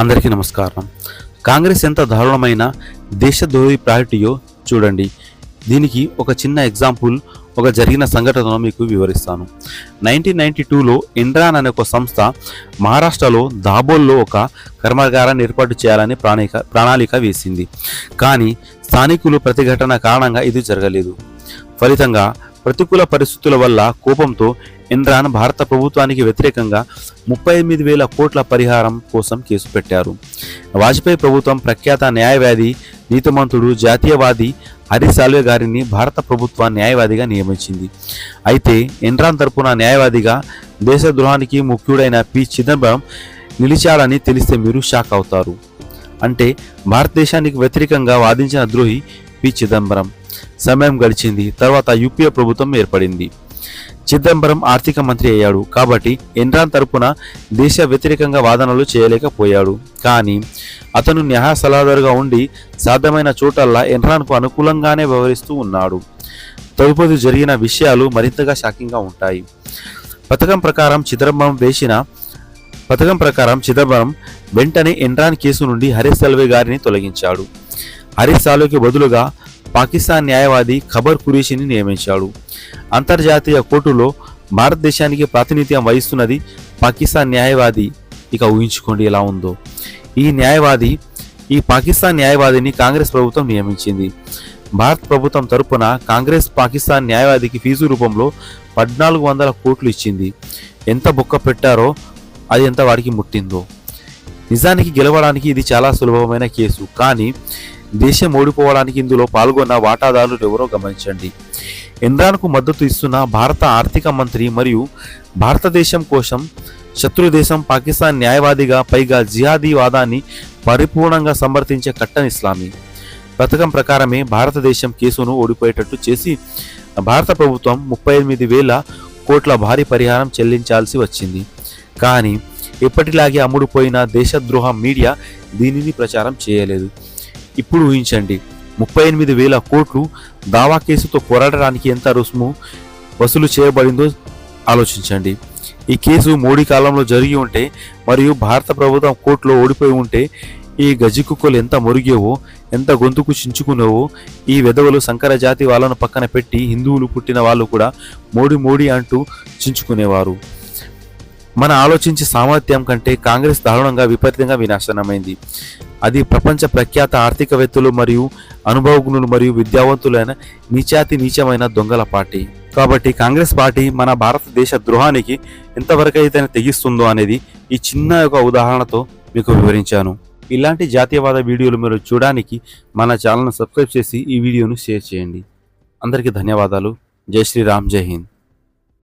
అందరికీ నమస్కారం. కాంగ్రెస్ ఎంత దారుణమైన దేశద్రోహి ప్రారిటీయో చూడండి. దీనికి ఒక చిన్న ఎగ్జాంపుల్ ఒక జరిగిన సంఘటనను మీకు వివరిస్తాను. నైన్టీన్ నైన్టీ టూలో ఇండ్రాన్ అనే ఒక సంస్థ మహారాష్ట్రలో దాబోల్లో ఒక కర్మాగారాన్ని ఏర్పాటు చేయాలని ప్రాణిక ప్రణాళిక వేసింది. కానీ స్థానికులు ప్రతిఘటన కారణంగా ఇది జరగలేదు. ఫలితంగా ప్రతికూల పరిస్థితుల వల్ల కోపంతో ఇమ్రాన్ భారత ప్రభుత్వానికి వ్యతిరేకంగా ముప్పై ఎనిమిది వేల కోట్ల పరిహారం కోసం కేసు పెట్టారు. వాజ్పేయి ప్రభుత్వం ప్రఖ్యాత న్యాయవాది నీతిమంతుడు జాతీయవాది హరీష్ సాల్వే గారిని భారత ప్రభుత్వ న్యాయవాదిగా నియమించింది. అయితే ఇమ్రాన్ తరపున న్యాయవాదిగా దేశద్రోహానికి ముఖ్యుడైన పి. చిదంబరం నిలిచాడని తెలిస్తే మీరు షాక్ అవుతారు. అంటే భారతదేశానికి వ్యతిరేకంగా వాదించిన ద్రోహి పి. చిదంబరం. సమయం గడిచింది. తర్వాత యూపీఏ ప్రభుత్వం ఏర్పడింది. చిదంబరం ఆర్థిక మంత్రి అయ్యాడు. కాబట్టి ఎన్రాన్ తరపున దేశ వ్యతిరేకంగా వాదనలు చేయలేకపోయాడు. కానీ అతను న్యాయ సలహాదారుగా ఉండి సాధ్యమైన చోటల్లా ఎన్రాన్కు అనుకూలంగానే వ్యవహరిస్తూ ఉన్నాడు. తదుపరి జరిగిన విషయాలు మరింతగా షాకింగ్గా ఉంటాయి. పథకం ప్రకారం చిదంబరం వేసిన పథకం ప్రకారం చిదంబరం వెంటనే ఎన్రాన్ కేసు నుండి హరీష్ సల్వే గారిని తొలగించాడు. హరీష్ సాల్వేకి బదులుగా పాకిస్తాన్ న్యాయవాది ఖబర్ ఖురేషిని నియమించాడు. అంతర్జాతీయ కోర్టులో భారతదేశానికి ప్రాతినిధ్యం వహిస్తున్నది పాకిస్తాన్ న్యాయవాది. ఇక ఊహించుకోండి ఎలా ఉందో. ఈ న్యాయవాది ఈ పాకిస్తాన్ న్యాయవాదిని కాంగ్రెస్ ప్రభుత్వం నియమించింది. భారత ప్రభుత్వం తరపున కాంగ్రెస్ పాకిస్తాన్ న్యాయవాదికి ఫీజు రూపంలో పద్నాలుగు వందల కోట్లు ఇచ్చింది. ఎంత బొక్క పెట్టారో అది ఎంత వాడికి ముట్టిందో. నిజానికి గెలవడానికి ఇది చాలా సులభమైన కేసు. కానీ దేశం ఓడిపోవడానికి ఇందులో పాల్గొన్న వాటాదారులు ఎవరో గమనించండి. ఇమ్రాన్కు మద్దతు ఇస్తున్న భారత ఆర్థిక మంత్రి మరియు భారతదేశం కోసం శత్రు దేశం పాకిస్తాన్ న్యాయవాదిగా పైగా జిహాదీ వాదాన్ని పరిపూర్ణంగా సమర్థించే కట్టన్ ఇస్లామీ. పథకం ప్రకారమే భారతదేశం కేసును ఓడిపోయేటట్టు చేసి భారత ప్రభుత్వం ముప్పై ఎనిమిది వేల కోట్ల భారీ పరిహారం చెల్లించాల్సి వచ్చింది. కానీ ఎప్పటిలాగే అమ్ముడుపోయిన దేశద్రోహ మీడియా దీనిని ప్రచారం చేయలేదు. ఇప్పుడు ఊహించండి. ముప్పై ఎనిమిది వేల కోట్లు దావా కేసుతో పోరాడడానికి ఎంత రుసుము వసూలు చేయబడిందో ఆలోచించండి. ఈ కేసు మోడీ కాలంలో జరిగి ఉంటే మరియు భారత ప్రభుత్వం కోర్టులో ఓడిపోయి ఉంటే ఈ గజికుక్కలు ఎంత మురిగేవో ఎంత గొంతుకు చించుకునేవో ఈ వెధవలు సంకర జాతి వాళ్ళను పక్కన పెట్టి హిందువులు పుట్టిన వాళ్ళు కూడా మోడీ మోడీ అంటూ చించుకునేవారు. మన ఆలోచించే సామర్థ్యం కంటే కాంగ్రెస్ దారుణంగా విపరీతంగా వినాశనమైంది. అది ప్రపంచ ప్రఖ్యాత ఆర్థికవేత్తలు మరియు అనుభవజ్ఞులు మరియు విద్యావంతులైన నీచాతి నీచమైన దొంగల పార్టీ. కాబట్టి కాంగ్రెస్ పార్టీ మన భారతదేశ ద్రోహానికి ఎంతవరకైతే తెగిస్తుందో అనేది ఈ చిన్న ఒక ఉదాహరణతో మీకు వివరించాను. ఇలాంటి జాతీయవాద వీడియోలు మీరు చూడడానికి మన ఛానల్ను సబ్స్క్రైబ్ చేసి ఈ వీడియోను షేర్ చేయండి. అందరికీ ధన్యవాదాలు. జై శ్రీరామ్ జై హింద్.